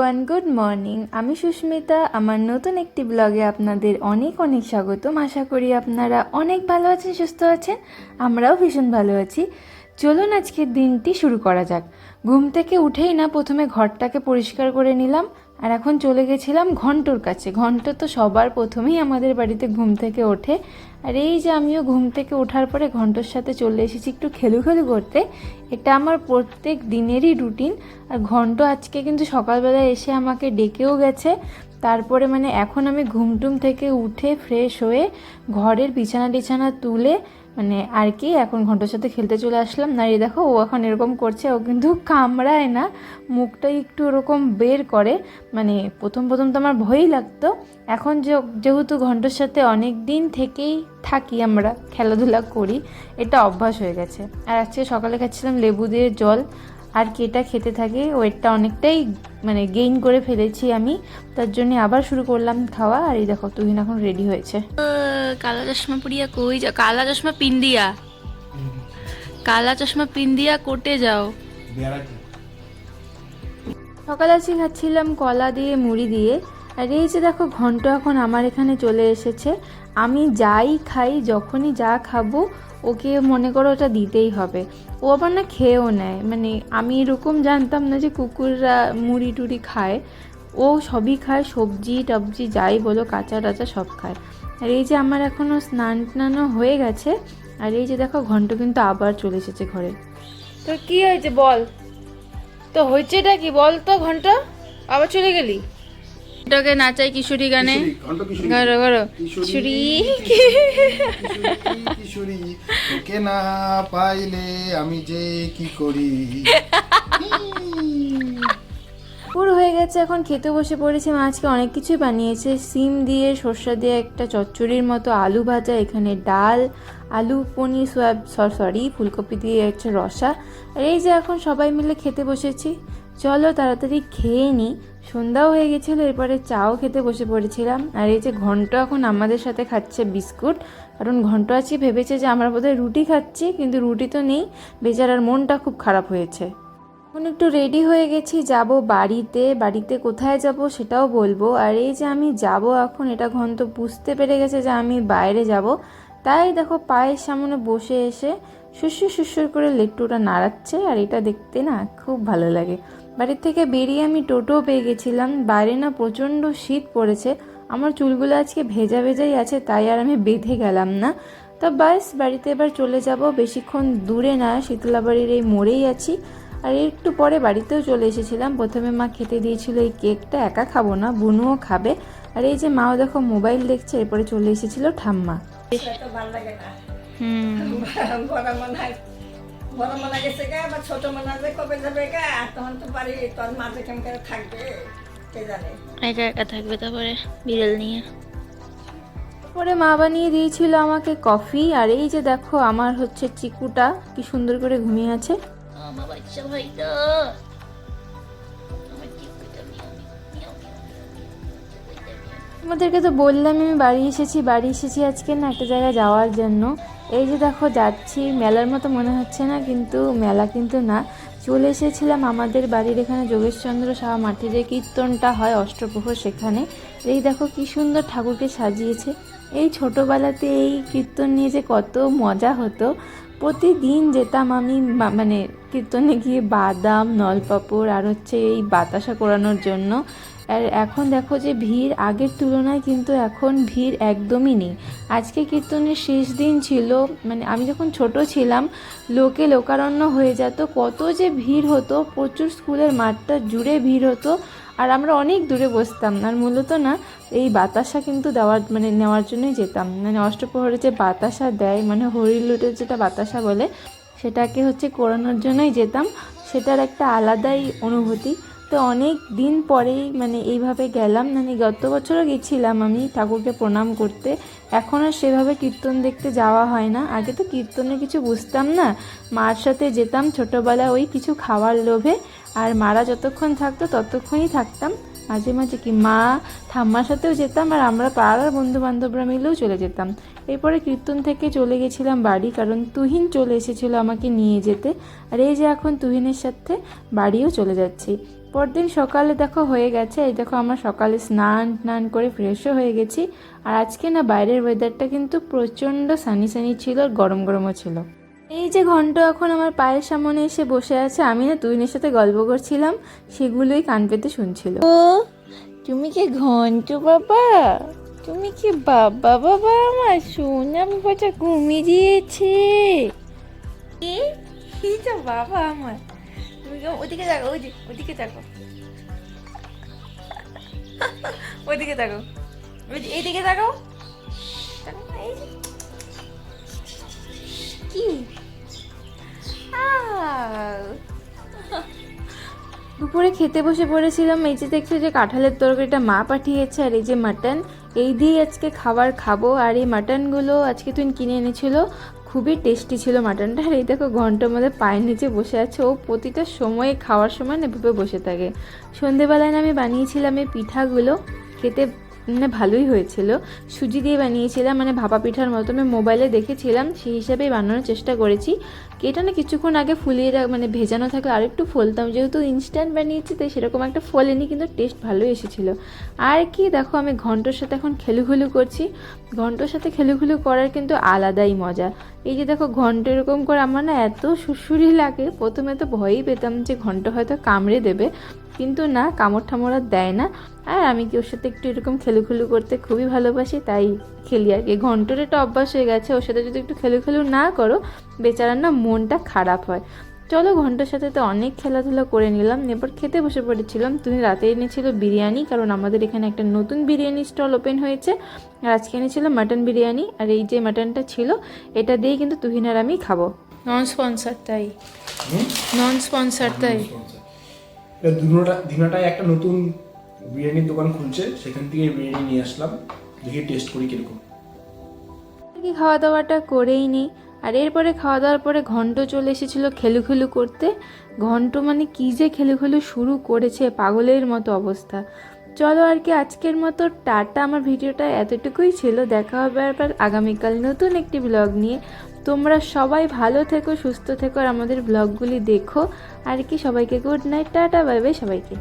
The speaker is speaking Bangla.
এভরিওয়ান গুড মর্নিং আমি সুস্মিতা, আমার নতুন একটি ব্লগে আপনাদের অনেক অনেক স্বাগতম। আশা করি আপনারা অনেক ভালো আছেন, সুস্থ আছেন। আমরাও ভীষণ ভালো আছি। চলুন আজকের দিনটি শুরু করা যাক। ঘুম থেকে উঠেই না প্রথমে ঘরটাকে পরিষ্কার করে নিলাম, আর এখন চলে গেছিলাম ঘন্টর কাছে। ঘন্ট তো সবার প্রথমেই আমাদের বাড়িতে ঘুম থেকে ওঠে। আর এই যে আমিও ঘুম থেকে ওঠার পরে ঘন্টর সাথে চলে এসেছি একটু খেলু খেলু করতে। এটা আমার প্রত্যেক দিনেরই রুটিন। আর ঘন্ট আজকে কিন্তু সকালবেলা এসে আমাকে ডেকেও গেছে। তারপরে মানে এখন আমি ঘুমটুম থেকে উঠে ফ্রেশ হয়ে ঘরের বিছানা টিছানা তুলে মানে আর কি, এখন ঘণ্টার সাথে খেলতে চলে আসলাম। না এই দেখো, ও এখন এরকম করছে, ও কিন্তু কামড়ায় না, মুখটা একটু ওরকম বের করে। মানে প্রথম প্রথম তো আমার ভয়ই লাগতো। এখন যেহেতু ঘণ্টার সাথে অনেক দিন থেকেই থাকি আমরা, খেলাধুলা করি, এটা অভ্যাস হয়ে গেছে। আর আজকে সকালে খাচ্ছিলাম লেবু দিয়ে জল। আর কেটা খেতে থাকে, ওয়েটটা অনেকটাই মানে গেইন করে ফেলেছি আমি। তার জন্য আবার শুরু করলাম খাওয়া আর এই দেখো তুহিন এখন রেডি হয়েছে। কালা চশমা পরিয়া কই যাও? কালা চশমা পিন্দিয়া কালা চশমা পিন্দিয়া কোটে যাও। সকালে আজকে খাচ্ছিলাম কলা দিয়ে মুড়ি দিয়ে। আর এই যে দেখো ঘন্ট এখন আমার এখানে চলে এসেছে। আমি যাই খাই যখনই যা খাব ওকে মনে করো ওটা দিতেই হবে। ও আবার না খেয়েও নেয়। মানে আমি এরকম জানতাম না যে কুকুররা মুড়ি টুড়ি খায়। ও সবই খায়, সবজি টবজি যাই বলো, কাঁচা টাচা সব খায়। আর এই যে আমার এখনও স্নান টানও হয়ে গেছে, আর এই যে দেখো ঘন্ট কিন্তু আবার চলে এসেছে ঘরে। তো কি হয়েছে বল? তো হয়েছেটা কি? বল তো ঘণ্টা, আবার চলে গেলি? এটাকে নাচাই কিশোরী গানে। ঘন্ট কিশোরী। গরো গরো। কিশোরী তোকে না পাইলে আমি যে কি করি? পুরো হয়ে গেছে এখন খেতে বসে পড়েছি। মা আজকে অনেক কিছুই বানিয়েছে। সিম দিয়ে সর্ষা দিয়ে একটা চচ্চড়ির মতো আলু ভাজা এখানে ডাল আলু পনির সোয়াব সরি ফুলকপি দিয়ে হচ্ছে রসা। আর এই যে এখন সবাই মিলে খেতে বসেছি। চলো তাড়াতাড়ি খেয়ে নিই সন্ধ্যাও হয়ে গেছিল, এরপরে চাও খেতে বসে পড়েছিলাম। আর এই যে ঘন্ট এখন আমাদের সাথে খাচ্ছে বিস্কুট। কারণ ঘন্ট আছি, ভেবেছে যে আমরা বোধহয় রুটি খাচ্ছি, কিন্তু রুটি তো নেই। বেচারার মনটা খুব খারাপ হয়েছে। এখন একটু রেডি হয়ে গেছি, যাব বাড়িতে। বাড়িতে কোথায় যাব সেটাও বলব। আর এই যে আমি যাব এখন, এটা ঘন্ট বুঝতে পেরে গেছে যে আমি বাইরে যাব। তাই দেখো পায়ের সামনে বসে এসে শুশুর শুশুর করে লেট্টুটা নাড়াচ্ছে, আর এটা দেখতে না খুব ভালো লাগে। বাড়ির থেকে বেরিয়ে আমি টোটো পেয়ে গেছিলাম। বাইরে না প্রচণ্ড শীত পড়েছে। আমার চুলগুলো আজকে ভেজা ভেজাই আছে তাই আর আমি বেঁধে গেলাম না। তা বাস বাড়িতে এবার চলে যাব। বেশিক্ষণ দূরে না শীতলাবাড়ির এই মোড়েই আছি। আর একটু পরে বাড়িতেও চলে এসেছিলাম। প্রথমে মা খেতে দিয়েছিল এই কেকটা একা খাব না বুনুও খাবে। আর এই যে মাও দেখো মোবাইল দেখছে এরপরে চলে এসেছিল ঠাম্মা। হুম। বড় মনে হয় মনে গেছে গা বা ছোট মনে হয় কবে যাবে গা তখন তো বাড়ি তোর মাঝে কেমন করে থাকবে কে জানে একা একা থাকবে তারপরে বিড়াল নিয়ে পরে মা বানিয়ে দিয়েছিল আমাকে কফি আর এই যে দেখো আমার হচ্ছে চিকুটা কি সুন্দর করে ঘুমিয়ে আছে আমার বাচ্চা ভাই তো তোমাদেরকে তো বললাম আমি বাড়ি এসেছি বাড়ি এসেছি আজকে না একটা জায়গায় যাওয়ার জন্য এই যে দেখো, যাচ্ছি। মেলার মতো মনে হচ্ছে না, কিন্তু মেলা কিন্তু না। চলে এসেছিলাম আমাদের বাড়ির এখানে যোগেশচন্দ্র সাহা মাঠে যে কীর্তনটা হয়, অষ্টপ্রহর সেখানে। এই দেখো, কি সুন্দর ঠাকুরকে সাজিয়েছে। এই ছোটোবেলাতে এই কীর্তন নিয়ে যে কত মজা হতো। প্রতিদিন যেতাম আমি মানে কীর্তনে গিয়ে বাদাম, নলপাপড় আর হচ্ছে এই বাতাসা করানোর জন্য। আর এখন দেখো যে ভিড় আগের তুলনায় কিন্তু এখন ভিড় একদমই নেই। আজকে কীর্তনের শেষ দিন ছিল মানে আমি যখন ছোট ছিলাম, লোকে লোকারণ্য হয়ে যেত। কত যে ভিড় হতো, প্রচুর স্কুলের মাঠটা জুড়ে ভিড় হতো। আর আমরা অনেক দূরে বসতাম, আর মূলত না, এই বাতাসা কিন্তু দেওয়ার মানে নেওয়ার জন্যই যেতাম। মানে অষ্টপ্রহরে যে বাতাসা দেয় মানে হরিলুটের যেটা বাতাসা বলে, সেটাকে হচ্ছে করানোর জন্যই যেতাম। সেটার একটা আলাদাই অনুভূতি। তো অনেক দিন পরেই মানে এইভাবে গেলাম মানে গত বছরও গেছিলাম আমি ঠাকুরকে প্রণাম করতে। এখন আর সেভাবে কীর্তন দেখতে যাওয়া হয় না। আগে তো কীর্তনে কিছু বুঝতাম না। মার সাথে যেতাম ছোটোবেলায় ওই কিছু খাওয়ার লোভে। আর মারা যতক্ষণ থাকতো, ততক্ষণই থাকতাম। মাঝে মাঝে কি মা ঠাম্মার সাথেও যেতাম আর আমরা পাড়ার বন্ধু বান্ধবরা মিলেও চলে যেতাম। এরপরে কীর্তন থেকে চলে গেছিলাম বাড়ি, কারণ তুহিন চলে এসেছিল আমাকে নিয়ে যেতে। আর এই যে এখন তুহিনের সাথে বাড়িও চলে যাচ্ছি। পরদিন সকালে দেখো হয়ে গেছে, এই দেখো আমরা সকালে স্নান টান করে ফ্রেশও হয়ে গেছি। আর আজকে না বাইরের ওয়েদারটা কিন্তু প্রচণ্ড সানি সানি ছিল আর গরম গরমও ছিল। এই যে ঘন্ট এখন আমার পায়ের সামনে এসে বসে আছে আমি না তুহিনের সাথে গল্প করছিলাম সেগুলোই কান পেতে শুনছিল। ও তুমি কি ঘন্ট বাবা? তুমি কি বাবা বাবা আমার? সোনা বাবাটা ঘুমিয়ে দিয়েছে। এই তো বাবা আমার? তুমি ওদিকে দেখো ওই যে ওদিকে দেখো। ওইদিকে দেখো। ওই যে এইদিকে দেখো। কি। দুপুরে খেতে বসে পড়েছিলাম, এই যে দেখছ যে কাঁঠালের তরকারিটা মা পাঠিয়েছে আর এই যে মাটন, এই দিয়েই আজকে খাবার খাব। আর এই মাটনগুলো আজকে তুই কিনে এনেছিল, খুবই টেস্টি ছিল মাটনটা। আর এই দেখো ঘণ্টার মধ্যে পায়ের নিচে বসে আছে, ও প্রতিটা সময়ে খাওয়ার সময় এভাবে বসে থাকে। সন্ধেবেলায় আমি বানিয়েছিলাম এই পিঠাগুলো, খেতে মানে ভালোই হয়েছিল। সুজি দিয়ে বানিয়েছিলাম মানে ভাপা পিঠার মতো। আমি মোবাইলে দেখেছিলাম, সেই হিসাবেই বানানোর চেষ্টা করেছি। এটা না কিছুক্ষণ আগে ফুলিয়ে মানে ভেজানো থাকলে আরেকটু ফলতাম। যেহেতু ইনস্ট্যান্ট বানিয়েছি, তাই সেরকম একটা ফলেনি, কিন্তু টেস্ট ভালোই এসেছিল। আর কি, দেখো, আমি ঘন্টর সাথে এখন খেলুখেলু করছি। ঘন্টর সাথে খেলুখেলু করার কিন্তু আলাদাই মজা। এই যে দেখো, ঘন্ট এরকম করে আমার না এত সুরসুরি লাগে, প্রথমে তো ভয়ই পেতাম যে ঘন্ট হয়তো কামড়ে দেবে। কিন্তু না কামড় ঠামড় আর দেয় না। আর আমি কি ওর সাথে একটু এরকম খেলুখেলু করতে খুবই ভালোবাসি তাই খেলি আর কি। ঘন্টর একটা অভ্যাস হয়ে গেছে ওর সাথে যদি একটু খেলুখেলু না করো বেচারার না মনটা খারাপ হয়। চলো ঘণ্টার সাথে তো অনেক খেলাধুলা করে নিলাম এরপর খেতে বসে পড়েছিলাম। তুমি রাতে এনেছিল বিরিয়ানি কারণ আমাদের এখানে একটা নতুন বিরিয়ানি স্টল ওপেন হয়েছে। আর আজকে এনেছিল মাটন বিরিয়ানি আর এই যে মাটনটা ছিল এটা দিয়েই কিন্তু তুহিন আর আমি খাব। নন স্পন্সার তাই। নন স্পন্সার তাই। দিনাটায় একটা নতুন বিরিয়ানির দোকান খুলছে, সেখান থেকে বিরিয়ানি নিয়ে আসলাম, দেখি টেস্ট করি কীরকম। খাওয়া দাওয়াটা করেই নিই। আর এরপরে খাওয়া দাওয়ার পরে ঘন্ট চলে এসেছিল খেলুখেলু করতে। ঘন্ট মানে কী যে খেলুখেলু শুরু করেছে, পাগলের মতো অবস্থা। চলো আর কি আজকের মতো, টাটা। আমার ভিডিওটা এতটুকুই ছিল। দেখা হবে আবার আগামীকাল নতুন একটি ব্লগ নিয়ে। তোমরা সবাই ভালো থেকো, সুস্থ থেকো, আর আমাদের ব্লগগুলি দেখো। আর কি, সবাইকে good night tata bye bye সবাইকে।